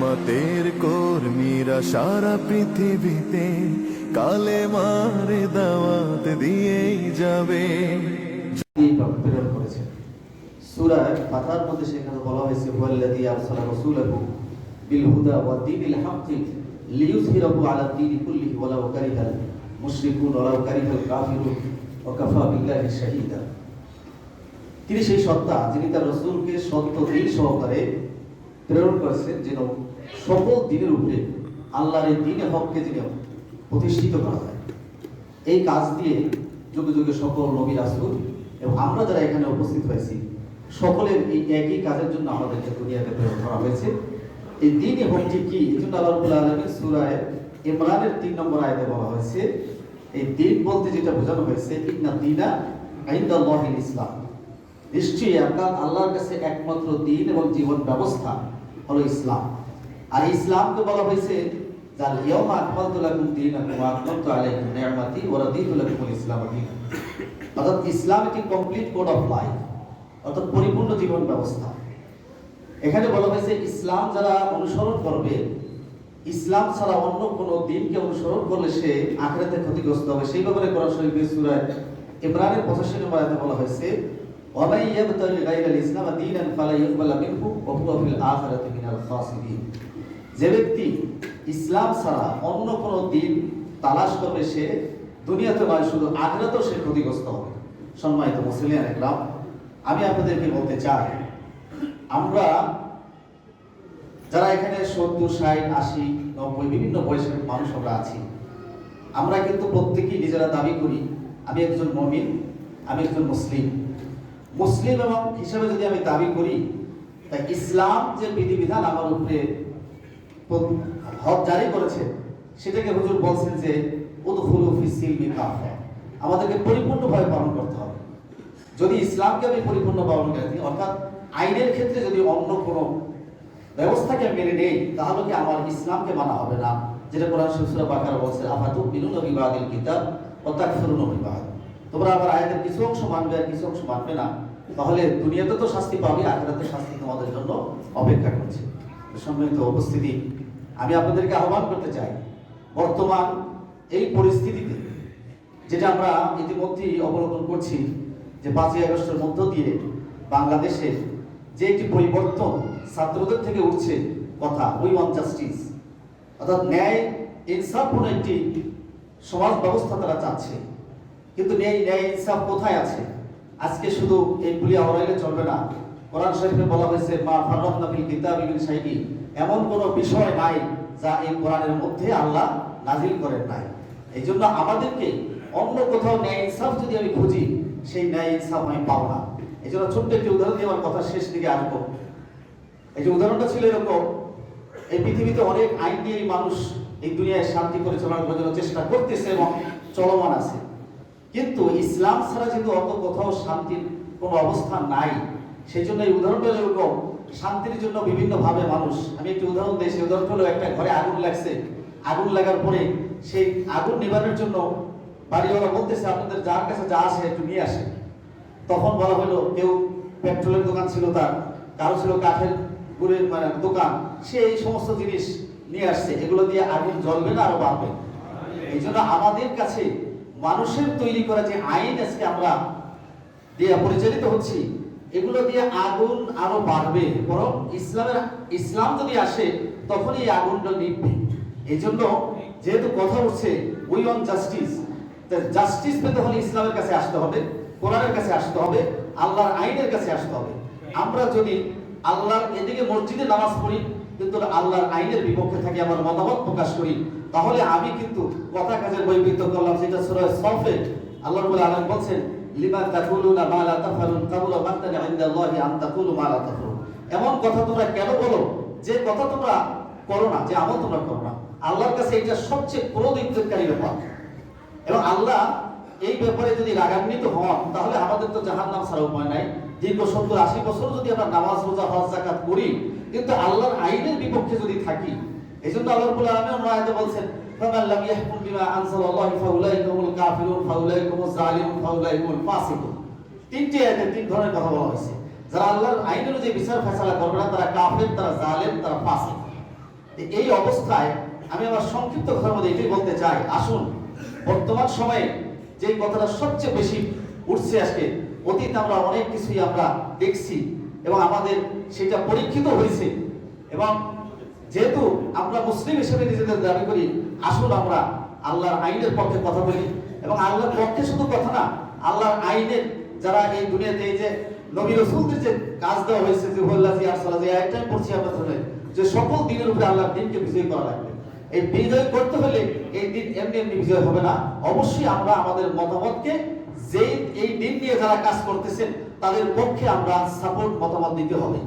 মতের কর্মীরা সারা পৃথিবীতে কালে মারে দাওয়াত দিয়েই যাবে। প্রেরণ করেছেন সূরা ফাতার মধ্যে সেখানে বলা হয়েছে, ওয়াল্লাযী আরসালা রাসূলাহু বিল হুদা ওয়া দীনিল হাক্কি লিইয়ুযহিরাহু আলা দীনি কুল্লিহি ওয়ালাউ কারিহাল মুশরিকুন ওয়ালাউ কারিহাল কাফিরুন ওয়া কাফা বিল্লাহি শাহীদা। তিনি সেই সত্তা যিনি তার রসুলকে সত্য দিন সহকারে প্রেরণ করেছেন, যেন সকল দিনের উপরে আল্লাহর এই দিনে হককে যেন প্রতিষ্ঠিত করা যায়। এই কাজ দিয়ে যুগে যুগে সকল নবী রাসূল এবং আমরা যারা এখানে উপস্থিত হয়েছি, সকলের এই একই কাজের জন্য আমাদেরকে দুনিয়াতে প্রেরণ করা হয়েছে। এই দিনই হকটি কি? এই জন্য আল্লাহ রাব্বুল আলামিন সূরায় ইমরানের তিন নম্বর আয়াতে বলা হয়েছে, এই দিন বলতে যেটা বোঝানো হয়েছে, ইন্না দিনা ইনদাল্লাহিল ইসলাম। নিশ্চয়ই আপনার আল্লাহর কাছে একমাত্র দিন এবং জীবন ব্যবস্থা হলো ইসলাম। আর ইসলামকে বলা হয়েছে যার ইয়াউমা আকমালতু লাকুম দীনাকুম ওয়া আতমামতু আলাইকুম নি'মাতি ওয়া রাদিতু লাকুমুল ইসলাম দীনান অর্থাৎ ইসলাম একটি কমপ্লিট কোড অফ লাইফ অর্থাৎ পরিপূর্ণ জীবন ব্যবস্থা এখানে বলা হয়েছে ইসলাম যারা অনুসরণ করবে ইসলাম ছাড়া অন্য কোন দিনকে অনুসরণ করলে সে আখেরাতে ক্ষতিগ্রস্ত হবে সেই ব্যাপারে কোরআন শরীফের সূরা ইমরানের 85 নম্বর আয়াতে বলা হয়েছে ومن يبتغي غير الاسلام دينا فلا يقبل منه وهو في الاخره من الخاسرين যে ব্যক্তি ইসলাম ছাড়া অন্য কোন দিন তালাশ করবে সে দুনিয়াতে নয়, শুধু আখেরাতেও সে ক্ষতিগ্রস্ত হবে। সম্মানিত মুসলিয়ান একরাম, আমি আপনাদেরকে বলতে চাই, আমরা যারা এখানে সত্তর, ষাট, আশি, নব্বই বিভিন্ন বয়সের মানুষ আমরা আছি, আমরা কিন্তু প্রত্যেকেই নিজেরা দাবি করি, আমি একজন মমিন, আমি একজন মুসলিম। মুসলিম এবং হিসাবে যদি আমি দাবি করি, তা ইসলাম যে বিধিবিধান আমার উপরে হক জারি করেছে, সেটাকে হুজুর বলছেন যে, উদখুলু ফি সিলমি কাফা আমাদেরকে পরিপূর্ণভাবে পালন করতে হবে। যদি ইসলামকে আমি পরিপূর্ণ পালন করি অর্থাৎ আইনের ক্ষেত্রে যদি অন্য কোনো ব্যবস্থাকে মেনে নেই, তাহলে কি আমার ইসলামকে মানা হবে না? যেটা কোরআন সুসুরা বাকার বলছে আফাতু বিনুন বিবাদিল কিতাব ও তাকফিরুন বিবাদ। তোমরা আবার আয়াতের কিছু অংশ মানবে আর কিছু অংশ মানবে না। তাহলে দুনিয়াতে তো শাস্তি পাবে, আখেরাতে শাস্তি তোমাদের জন্য অপেক্ষা করছে। সম্মানিত উপস্থিতি, আমি আপনাদেরকে আহ্বান করতে চাই। বর্তমান এই পরিস্থিতিতে, যেটা আমরা ইতিমধ্যেই অবলোকন করছি, যে পাঁচই আগস্টের মধ্য দিয়ে বাংলাদেশের যে একটি পরিবর্তন ছাত্রদের থেকে উঠছে, কথা উই ওয়ান জাস্টিস। অর্থাৎ ন্যায় ইনসাফপূর্ণ একটি সমাজ ব্যবস্থা তারা চাচ্ছে। কিন্তু ন্যায় ন্যায় ইনসাফ কোথায় আছে? আজকে শুধু এই পুলিয়া হরাইলে চলবে না। কোরআন শরীফে বলা হয়েছে, মা ফাররাতনা ফিল কিতাবি মিন শাইইন। এমন কোনো বিষয় নাই যা এই কোরআনের মধ্যে আল্লাহ নাজিল করেন নাই। এই জন্য আমাদেরকে অন্য কোথাও ন্যায় ইনসাফ যদি আমি খুঁজি, সেই ন্যায় ইনসাফ আমি পাবো না। এই জন্য ছোট্ট একটি উদাহরণ দিয়ে আমার কথা শেষ দিকে আসব। এই যে উদাহরণটা ছিল এরকম, এই পৃথিবীতে অনেক আইন দিয়ে মানুষ এই দুনিয়ায় শান্তি পরিচালনা করার জন্য চেষ্টা করতেছে এবং চলমান আছে। কিন্তু ইসলাম ছাড়া যেহেতু অত কোথাও শান্তির কোনো অবস্থা নাই সেই জন্য এই উদাহরণটা এরকম, শান্তির জন্য বিভিন্ন ভাবে মানুষ। আমি একটি উদাহরণ দিই, সেই উদাহরণ হলো একটা ঘরে আগুন লাগছে। আগুন লাগার পরে সেই আগুন নিবানোর জন্য বাড়িওয়ালা বলতেছে, আপনাদের যার কাছে যা আসে একটু নিয়ে আসে তখন বলা হলো, কেউ পেট্রোলের দোকান ছিল তার, কারও ছিল কাঠের গুড়ের মানে দোকান, সে এই সমস্ত জিনিস নিয়ে আসছে। এগুলো দিয়ে আগুন জ্বলবে না আরও বাড়বে। এই জন্য আমাদের কাছে মানুষের তৈরি করা যে আইন আজকে আমরা দিয়ে পরিচালিত হচ্ছি এগুলো দিয়ে আগুন আরও বাড়বে। বরং ইসলামের, ইসলাম যদি আসে, তখনই এই আগুনটা নিভবে। এই জন্য যেহেতু কথা উঠছে উই অন জাস্টিস জাস্টিস পেতে হলে ইসলামের কাছে আসতে হবে, কোরআনের কাছে আসতে হবে, আল্লাহর আইনের কাছে আসতে হবে। আমরা যদি আল্লাহর এদিকে মসজিদে নামাজ পড়ি, কিন্তু আল্লাহর আইনের বিপক্ষে থাকি, আমার মতামত প্রকাশ করি, তাহলে আমি কিন্তু কথা কাজের বৈবিধ্য করলাম, যেটা সূরা সফে আল্লাহ রাব্বুল আলামিন বলছেন লিমা তাকুলুনা মা লা তাফালুন কাবুরা মাকতানা ইনদাল্লাহি আন তাকুলু মা লা তাফালুন এমন কথা তোমরা কেন বলো? যে কথা তোমরা করো না, যে আমল তোমরা করো না। আল্লাহর কাছে এটা সবচেয়ে ক্রোধ ব্যাপার। এবং আল্লাহ এই ব্যাপারে যদি রাগান্বিত হন, তাহলে আমাদের তো জাহান্নাম ছাড়া উপায় নাই। দীর্ঘ সত্তর আশি বছর যদি আমরা নামাজ, রোজা, হজ জাকাত করি, কিন্তু আল্লাহর আইনের বিপক্ষে যদি থাকি এই জন্য আল্লাহ রাব্বুল আলামিন অন্য আয়াতে বলছেন, ফামান লাম ইয়াহকুম বিমা আনজালাল্লাহু ফাউলাইকা হুমুল কাফিরুন ফাউলাইকা হুমুজ জালিমুন ফাউলাইকা হুমুল ফাসিকুন। তিনটি আয়াতে তিন ধরনের কথা বলা হয়েছে। যারা আল্লাহর আইন অনুযায়ী বিচার ফয়সালা করবে না, তারা কাফের, তারা জালেম, তারা ফাসিক। এই অবস্থায় আমি আমার সংক্ষিপ্ত কথার মধ্যে এটাই বলতে চাই, আসুন, বর্তমান সময়ে যে কথাটা সবচেয়ে বেশি উঠছে আজকে, অতীত আমরা অনেক কিছুই আমরা দেখছি এবং আমাদের সেটা পরীক্ষিত হয়েছে এবং যেহেতু আমরা মুসলিম হিসেবে নিজেদের দাবি করি, আসুন আমরা আল্লাহর আইনের পক্ষে কথা বলি। এবং আল্লাহর পক্ষে শুধু কথা না, আল্লাহর আইনের যারা এই দুনিয়াতে এই যে নবী রসুলদের যে কাজ দেওয়া হয়েছে, যে হল্লাজি আরসালা যে একটাই পড়ছি আমরা ধরে যে সকল দিনের উপরে আল্লাহর দিনকে বিজয় করা লাগবে। এই বিজয় করতে হলে এই দিন এমনি এমনি বিজয় হবে না। অবশ্যই আমরা আমাদের মতামতকে যে এই দিন নিয়ে যারা কাজ করতেছেন, তাদের পক্ষে আমরা সাপোর্ট মতামত দিতে হবে।